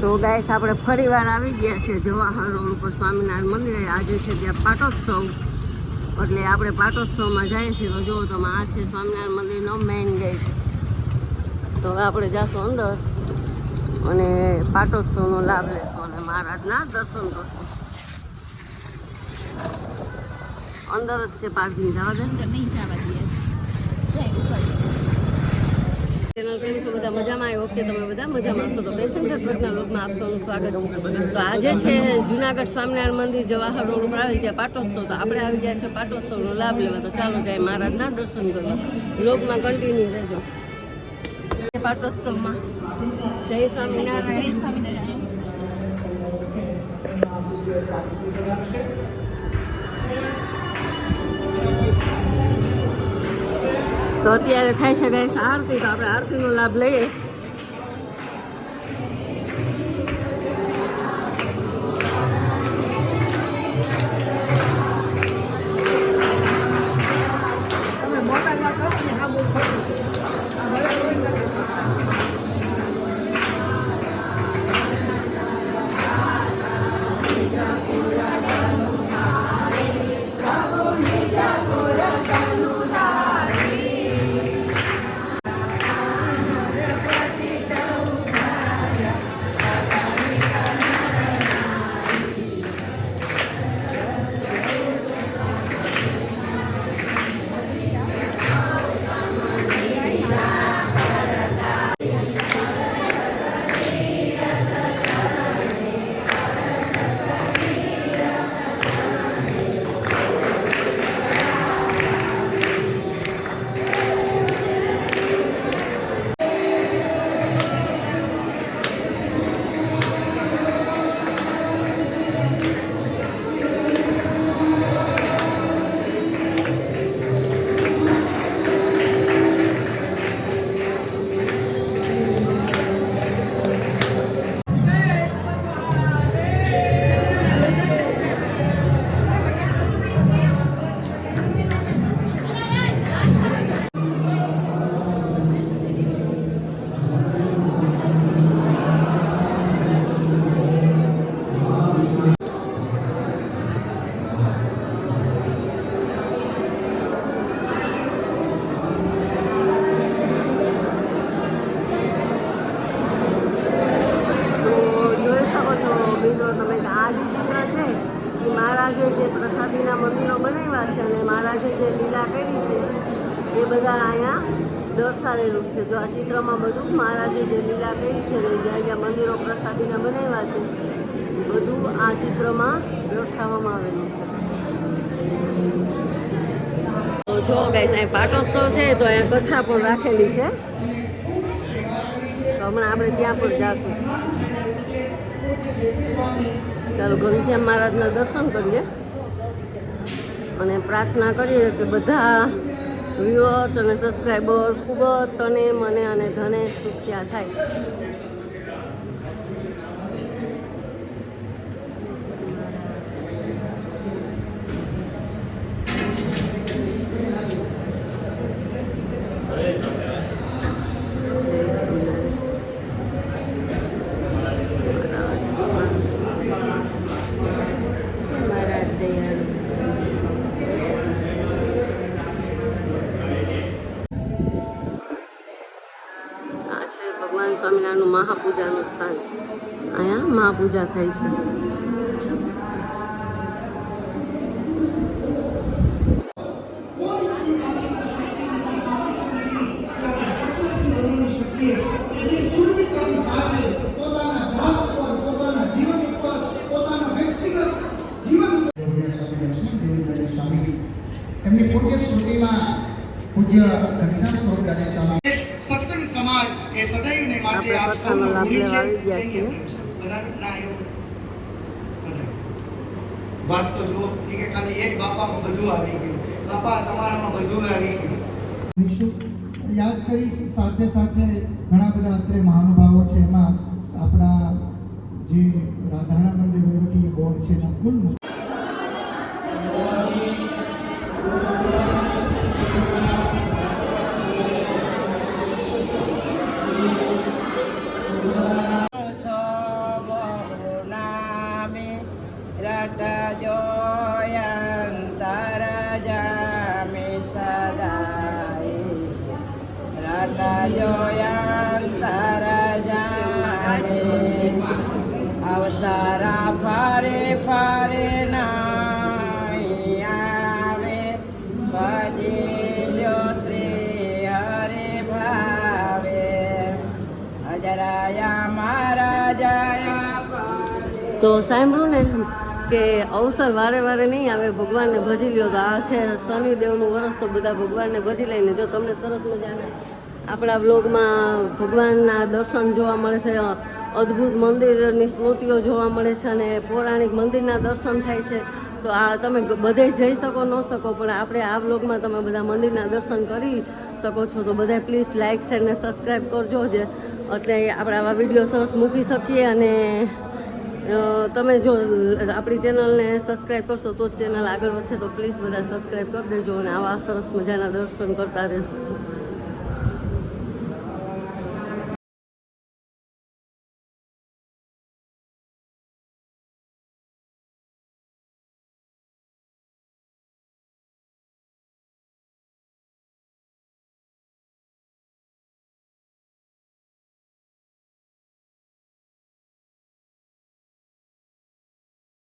તો ગાઈસ આપણે ફરી વાર આવી ગયા છે જવાહર રોડ ઉપર સ્વામિનારાયણ મંદિરે. આજે છે ત્યાં પાટોત્સવ. એટલે આપણે પાટોત્સવમાં જઈએ છીએ. તો જુઓ તો આ છે સ્વામિનારાયણ મંદિરનો મેઇન ગેટ તો હવે આપણે જઈશું અંદર અને પાટોત્સવનો લાભ લેશું અને મહારાજના દર્શન કરશું. અંદર જ છે પાર્કિંગ જવા દે. ચેનલ કેમ છો? બધા મજામાં? ઓકે તમે બધા મજામાં છો? તો પેસેન્જર ભટ્ટના લોકમાં આપ સૌનું સ્વાગત છે. તો આજે છે જુનાગઢ સ્વામિનારાયણ મંદિર જવાહર રોડ ઉપર આવેલ ત્યાં પાટોત્સવ. તો આપણે આવી ગયા છે પાટોત્સવનો લાભ લેવા. તો ચાલો જાય મહારાજના દર્શન કરવા. લોકમાં કન્ટિન્યુ રહેજો. પાટોત્સવમાં. જય સ્વામિનારાયણ. તો અત્યારે થાય છે ગાઈસ આરતી. તો આપણે આરતીનો લાભ લઈએ. મહારાજે જે લીલા કરી છે, એ બધા અહીંયા દર્શાવેલું છે. જો આ ચિત્રમાં બધું મહારાજે જે લીલા કરી છે ને જ્યાં જ્યાં મંદિરો પ્રસાદીના બનાવ્યા છે, બધું આ ચિત્રમાં દર્શાવવામાં આવેલું છે. તો જો ગાઈસ અહીં પાટોત્સવ છે, તો અહીંયા કથા પણ રાખેલી છે. હમણાં આપણે ત્યાં પણ જાશું. ચાલો ઘનશ્યામ મહારાજના દર્શન કરીએ. અને પ્રાર્થના કરીએ કે બધા વ્યુઅર્સ અને સબસ્ક્રાઈબર ખૂબ જ તને, મને અને ધને સુખ્યા થાય જય સ્વામિનારાયણ. મહારાજ મહારાજ દયાળુ આ છે ભગવાન સ્વામિનારાયણનું મહાપૂજાનું સ્થાન. અહીંયા મહાપૂજા થાય છે. પૂજ્ય ઘનશ્યામ સ્વરૂપદાસજી સ્વામી એ સદૈવને માટે આપ સૌનો ઋણી છે. આવી ગયા ના એવું વાત તો જુઓ કે ખાલી એક બાપામાં બધું આવી ગયું. બાપા તમારામાં બધું આવી ગયું. યાદ કરીશ સાથે સાથે ઘણા બધા અત્રે મહાનુભાવો છે. એમાં આપણા જે રાધારાનંદ વહીવટી બોર્ડ છે એના કુલ અવસરા ફારે ફારે આવે ભજેલો શ્રી હરે ભાવે હજરાયા મારા જયા. તો સાંભળ્યું ને, કે અવસર વારે વારે નહીં આવે, ભગવાનને ભજી લ્યો તો આ છે શનિદેવનું વરસ, તો બધા ભગવાનને ભજી લઈને જો તમને સરસ મજાના આપણા બ્લોગમાં ભગવાનના દર્શન જોવા મળે છે, અદ્ભુત મંદિરની સ્મૃતિઓ જોવા મળે છે અને પૌરાણિક મંદિરના દર્શન થાય છે. તો આ તમે બધે જઈ શકો, ન શકો, પણ આપણે આ બ્લોગમાં તમે બધા મંદિરના દર્શન કરી શકો છો. તો બધા પ્લીઝ લાઇક શેર અને સબસ્ક્રાઈબ કરજો જે. એટલે આપણે આવા વીડિયો સરસ મૂકી શકીએ અને તમે જો આપણી ચેનલને સબસ્ક્રાઈબ કરશો તો જ ચેનલ આગળ વધશે. તો પ્લીઝ બધા સબસ્ક્રાઈબ કરી દેજો અને આવા સરસ મજાના દર્શન કરતા રહેજો